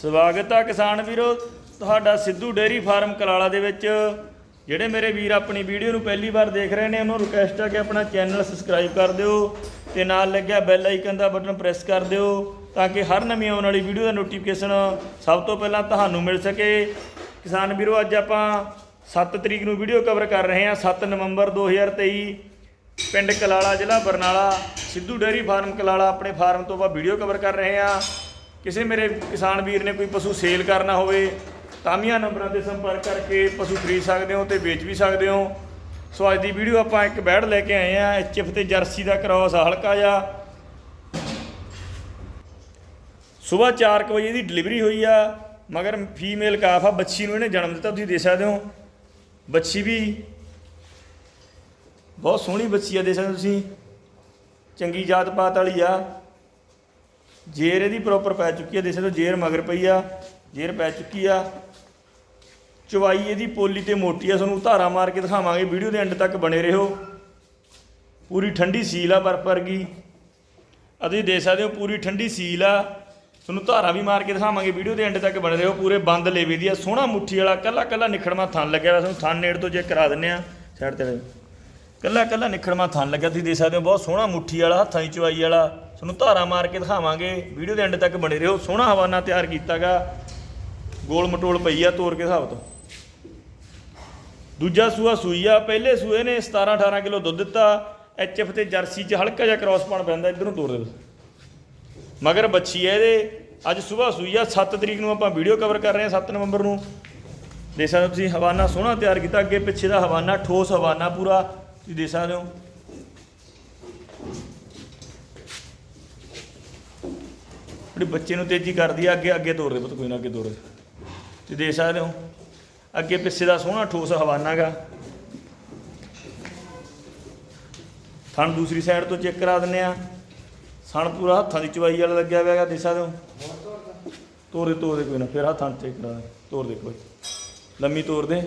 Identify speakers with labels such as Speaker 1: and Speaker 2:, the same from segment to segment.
Speaker 1: ਸਵਾਗਤ ਆ ਕਿਸਾਨ ਵੀਰੋ। ਤੁਹਾਡਾ ਸਿੱਧੂ ਡੇਅਰੀ ਫਾਰਮ ਕਲਾਲਾ ਦੇ ਵਿੱਚ। ਜਿਹੜੇ ਮੇਰੇ ਵੀਰ ਆਪਣੀ ਵੀਡੀਓ ਨੂੰ ਪਹਿਲੀ ਵਾਰ ਦੇਖ ਰਹੇ ਨੇ, ਉਹਨੂੰ ਰਿਕਵੈਸਟ ਆ ਕਿ ਆਪਣਾ ਚੈਨਲ ਸਬਸਕ੍ਰਾਈਬ ਕਰ ਦਿਓ ਤੇ ਨਾਲ ਲੱਗਿਆ ਬੈਲ ਆਈਕਨ ਦਾ ਬਟਨ ਪ੍ਰੈਸ ਕਰ ਦਿਓ ਤਾਂ ਕਿ ਹਰ ਨਵੀਂ ਆਉਣ ਵਾਲੀ ਵੀਡੀਓ ਦਾ ਨੋਟੀਫਿਕੇਸ਼ਨ ਸਭ ਤੋਂ ਪਹਿਲਾਂ ਤੁਹਾਨੂੰ ਮਿਲ ਸਕੇ। ਕਿਸਾਨ ਵੀਰੋ, ਅੱਜ ਆਪਾਂ 7 ਤਰੀਕ ਨੂੰ ਵੀਡੀਓ ਕਵਰ ਕਰ ਰਹੇ ਹਾਂ 7 ਨਵੰਬਰ 2023 ਪਿੰਡ ਕਲਾਲਾ ਜ਼ਿਲ੍ਹਾ ਬਰਨਾਲਾ, ਸਿੱਧੂ ਡੇਅਰੀ ਫਾਰਮ ਕਲਾਲਾ, ਆਪਣੇ ਫਾਰਮ ਤੋਂ ਆਪਾਂ ਵੀਡੀਓ ਕਵਰ ਕਰ ਰਹੇ ਹਾਂ। ਕਿਸੇ ਮੇਰੇ ਕਿਸਾਨ ਵੀਰ ਨੇ ਕੋਈ ਪਸ਼ੂ ਸੇਲ ਕਰਨਾ ਹੋਵੇ ਤਾਮੀਆਂ ਨੰਬਰਾਂ ਤੇ ਸੰਪਰਕ ਕਰਕੇ ਪਸ਼ੂ ਖਰੀਦ ਸਕਦੇ ਹੋ ਤੇ ਵੇਚ ਵੀ ਸਕਦੇ ਹੋ। ਸੋ ਅੱਜ ਦੀ ਵੀਡੀਓ ਆਪਾਂ ਇੱਕ ਬੈੜ ਲੈ ਕੇ ਆਏ ਆ, ਐਚਐਫ ਤੇ ਜਰਸੀ ਦਾ ਕ੍ਰਾਸ ਆ ਹਲਕਾ ਜਿਹਾ। ਸਵੇਰ 4 ਵਜੇ ਦੀ ਡਿਲੀਵਰੀ ਹੋਈ ਆ, ਮਗਰ ਫੀਮੇਲ ਕਾਫ ਆ, ਬੱਚੀ ਨੂੰ ਇਹਨੇ ਜਨਮ ਦਿੱਤਾ, ਤੁਸੀਂ ਦੇ ਸਕਦੇ ਹੋ। ਬੱਚੀ ਵੀ ਬਹੁਤ ਸੋਹਣੀ ਬੱਚੀ ਆ ਦੇ ਸਕਦੇ ਤੁਸੀਂ। ਚੰਗੀ ਜਾਤ ਪਾਤ ਵਾਲੀ ਆ। ਜੇਰ ਇਹਦੀ ਪ੍ਰੋਪਰ ਪੈ ਚੁੱਕੀ ਆ, ਦੇਖ ਸਕਦੇ ਹੋ ਜੇਰ ਮਗਰ ਪਈ ਆ, ਜੇਰ ਪੈ ਚੁੱਕੀ ਆ। ਚਵਾਈ ਇਹਦੀ ਪੋਲੀ ਤੇ ਮੋਟੀ ਆ, ਤੁਹਾਨੂੰ ਧਾਰਾ ਮਾਰ ਕੇ ਦਿਖਾਵਾਂਗੇ, ਵੀਡੀਓ ਦੇ ਐਂਡ ਤੱਕ ਬਣੇ ਰਹੋ। ਪੂਰੀ ਠੰਡੀ ਸੀਲ ਆ ਬਰਫ ਵਰਗੀ। ਆ ਤੁਸੀਂ ਦੇਖ ਸਕਦੇ ਹੋ ਪੂਰੀ ਠੰਡੀ ਸੀਲ ਆ। ਤੁਹਾਨੂੰ ਧਾਰਾ ਵੀ ਮਾਰ ਕੇ ਦਿਖਾਵਾਂਗੇ, ਵੀਡੀਓ ਦੇ ਐਂਡ ਤੱਕ ਬਣੇ ਰਹੋ। ਪੂਰੇ ਬੰਦ ਲੇਵੇ ਦੀ ਆ, ਸੋਹਣਾ ਮੁੱਠੀ ਵਾਲਾ ਕੱਲਾ ਕੱਲਾ ਨਿਖੜਮਾ ਥਣ ਲੱਗਿਆ ਹੋਇਆ, ਤੁਹਾਨੂੰ ਥਣ ਨੇੜ ਤੋਂ ਜੇ ਕਰਾ ਦਿੰਨੇ ਆ ਸਾਈਡ ਤੇ ਕੱਲਾ ਕੱਲਾ ਨਿਖੜਮਾ ਥਣ ਲੱਗਿਆ ਤੁਸੀਂ ਦੇਖ ਸਕਦੇ ਹੋ, ਬਹੁਤ ਸੋਹਣਾ ਮੁੱਠੀ ਵਾਲਾ, ਹੱਥਾਂ ਦੀ ਚਵਾਈ ਵਾਲਾ। ਤੁਹਾਨੂੰ ਧਾਰਾ ਮਾਰ ਕੇ ਦਿਖਾਵਾਂਗੇ, ਵੀਡੀਓ ਦੇ ਐਂਡ ਤੱਕ ਬਣੇ ਰਹੋ, ਸੋਹਣਾ ਹਵਾਨਾ ਤਿਆਰ ਕੀਤਾਗਾ। ਗੋਲ ਮਟੋਲ ਪਈ ਆ ਤੋੜ ਕੇ ਹਿਸਾਬ ਤੋਂ। ਦੂਜਾ ਸੂਆ ਸੂਈ ਆ, ਪਹਿਲੇ ਸੂਏ ਨੇ 17 18 ਕਿਲੋ ਦੁੱਧ ਦਿੱਤਾ। ਐਚਐਫ ਤੇ ਜਰਸੀ 'ਚ ਹਲਕਾ ਜਿਹਾ ਕ੍ਰਾਸ ਪਾਣ ਪੈਂਦਾ, ਇਧਰੋਂ ਤੋੜ ਦੇ ਬਸ ਮਗਰ ਬੱਚੀ ਹੈ ਇਹਦੇ, ਅੱਜ ਸਵੇਰ ਸੂਈ ਆ 7 ਤਰੀਕ ਨੂੰ ਆਪਾਂ ਵੀਡੀਓ ਕਵਰ ਕਰ ਰਹੇ ਹਾਂ 7 ਨਵੰਬਰ ਨੂੰ। ਦੇਖ ਸਕਦੇ ਹੋ ਤੁਸੀਂ, ਹਵਾਨਾ ਸੋਹਣਾ ਤਿਆਰ ਕੀਤਾ, ਅੱਗੇ ਪਿੱਛੇ ਦਾ ਹਵਾਨਾ, ਠੋਸ ਹਵਾਨਾ ਪੂਰਾ। ਤੁਸੀਂ ਦੇਖ ਸਕਦੇ ਹੋ। ਜਿਹੜੀ ਬੱਚੇ ਨੂੰ ਤੇਜ਼ੀ ਕਰਦੀ ਆ, ਅੱਗੇ ਅੱਗੇ ਤੋਰ ਦੇ ਪੁੱਤ, ਕੋਈ ਨਾ ਅੱਗੇ ਤੋਰ ਦੇ ਤੁਸੀਂ ਦੇਖ ਸਕਦੇ ਹੋ, ਅੱਗੇ ਪਿੱਛੇ ਦਾ ਸੋਹਣਾ ਠੋਸ ਹਵਾਨਾ ਗਾ। ਥਣ ਦੂਸਰੀ ਸਾਈਡ ਤੋਂ ਚੈੱਕ ਕਰਾ ਦਿੰਨੇ ਆ। ਸਣ ਪੂਰਾ ਹੱਥਾਂ ਦੀ ਚਵਾਈ ਵਾਲਾ ਲੱਗਿਆ ਹੋਇਆ ਹੈਗਾ ਦੇਖ ਸਕਦੇ ਹੋ। ਤੋੜ ਦੇ ਤੋੜ ਦੇ ਕੋਈ ਨਾ, ਫਿਰ ਹੱਥਾਂ 'ਚ ਚੈੱਕ ਕਰਾ ਦੇ ਤੋੜ ਦੇ ਕੋਈ। ਲੰਮੀ ਤੋਰ ਦੇ।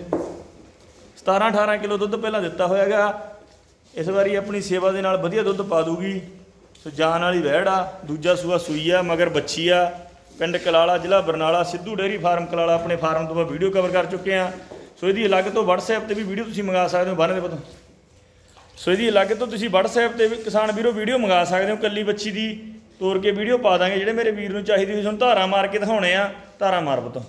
Speaker 1: 17 18 ਕਿਲੋ ਦੁੱਧ ਪਹਿਲਾਂ ਦਿੱਤਾ ਹੋਇਆਗਾ ਇਸ ਵਾਰੀ ਆਪਣੀ ਸੇਵਾ ਦੇ ਨਾਲ ਵਧੀਆ ਦੁੱਧ ਪਾ ਦੂਗੀ। ਸੋ ਜਾਨ ਵਾਲੀ ਵਹਿੜ ਆ, ਦੂਜਾ ਸੂਆ ਸੂਈ ਆ, ਮਗਰ ਬੱਚੀ ਆ। ਪਿੰਡ ਕਲਾਲਾ, ਜ਼ਿਲ੍ਹਾ ਬਰਨਾਲਾ, ਸਿੱਧੂ ਡੇਅਰੀ ਫਾਰਮ ਕਲਾਲਾ ਆਪਣੇ ਫਾਰਮ ਤੋਂ ਆਪਾਂ ਵੀਡੀਓ ਕਵਰ ਕਰ ਚੁੱਕੇ ਆ। ਸੋ ਇਹਦੀ ਅਲੱਗ ਤੋਂ WhatsApp ਤੇ ਵੀ ਵੀਡੀਓ ਤੁਸੀਂ ਮੰਗਾ ਸਕਦੇ ਹੋ ਬੰਨ ਦੇ ਪਤਾ। ਸੋ ਇਹਦੀ ਅਲੱਗ ਤੋਂ ਤੁਸੀਂ WhatsApp ਤੇ ਵੀ ਕਿਸਾਨ ਵੀਰੋ ਵੀਡੀਓ ਮੰਗਾ ਸਕਦੇ ਹੋ, ਕੱਲੀ ਬੱਚੀ ਦੀ। ਤੋਰ ਕੇ ਵੀਡੀਓ ਪਾ ਦਾਂਗੇ, ਜਿਹੜੇ ਮੇਰੇ ਵੀਰ ਨੂੰ ਚਾਹੀਦੀ ਹੋਈ, ਤੁਹਾਨੂੰ ਧਾਰਾ ਮਾਰ ਕੇ ਦਿਖਾਉਣੇ ਆ। ਧਾਰਾ ਮਾਰ ਬਤੋ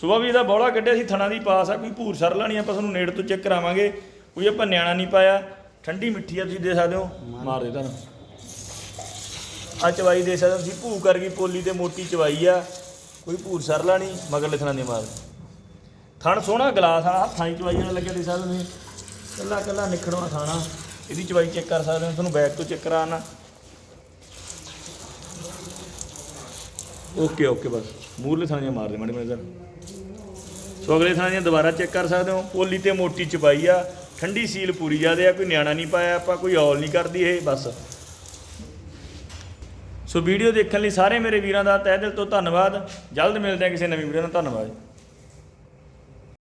Speaker 1: ਸੁਬਾ ਵੀ ਇਹਦਾ ਬੌਲਾ ਕੱਢਿਆ ਸੀ ਥਣਾ ਦੀ ਪਾਸ ਆ ਕੋਈ ਭੂਰ ਸਰ ਲਾਣੀ ਆਪਾਂ ਤੁਹਾਨੂੰ ਨੇੜ ਤੋਂ ਚੈੱਕ ਕਰਾਵਾਂਗੇ। ਕੋਈ ਆਪਾਂ ਨਿਆਣਾ ਨਹੀਂ ਪਾਇਆ। ਠੰਡੀ ਮਿੱਠੀ ਆ ਤੁਸੀਂ ਦੇ ਸਕਦੇ ਹੋ। ਮਾਰ ਦੇ ਤੁਹਾਨੂੰ। ਆ ਚਵਾਈ ਦੇ ਸਕਦੇ ਤੁਸੀਂ ਭੂ ਕਰ ਗਈ ਪੋਲੀ ਤੇ ਮੋਟੀ ਚਵਾਈ ਆ। ਕੋਈ ਭੂਰ ਸਰ ਲਾਣੀ ਮਗਰ ਲਿਖਣਾ ਨਹੀਂ ਮਾਰ। ਥਣ ਸੋਹਣਾ ਗਲਾਸ ਆ ਹੱਥਾਂ ਦੀ ਚਵਾਈ ਨਾਲ ਲੱਗਿਆ ਦੇ ਸਕਦੇ ਤੁਸੀਂ। ਕੱਲਾ ਕੱਲਾ ਨਿਖੜਵਾ ਥਾਣਾ। ਇਹਦੀ ਚਵਾਈ ਚੈੱਕ ਕਰ ਸਕਦੇ ਹੋ ਤੁਹਾਨੂੰ ਬੈਕ ਤੋਂ ਚੈੱਕ ਕਰਾਣਾ ਓਕੇ ਓਕੇ ਬਸ। ਮੂਰਲੇ ਥਾਣੇ ਮਾਰ ਦੇ ਮਾੜੇ ਮਾੜੇ ਸੋ ਅਗਲੇ ਥਾਣੇ ਦੀਆਂ ਦੁਬਾਰਾ ਚੈੱਕ ਕਰ ਸਕਦੇ ਹੋ। ਪੋਲੀ ਤੇ ਮੋਟੀ ਚਬਾਈ ਆ। ਠੰਡੀ ਸੀਲ ਪੂਰੀ ਜਾਦੇ ਆ, ਕੋਈ ਨਿਆਣਾ ਨਹੀਂ ਪਾਇਆ, ਆਪਾਂ ਕੋਈ ਔਲ ਨਹੀਂ ਕਰਦੀ ਇਹ, ਬਸ। ਸੋ ਵੀਡੀਓ ਦੇਖਣ ਲਈ ਸਾਰੇ ਮੇਰੇ ਵੀਰਾਂ ਦਾ ਤਹਿ ਦਿਲ ਤੋਂ ਧੰਨਵਾਦ। ਜਲਦ ਮਿਲਦੇ ਹਾਂ ਕਿਸੇ ਨਵੀਂ ਵੀਡੀਓ ਨਾਲ। ਧੰਨਵਾਦ।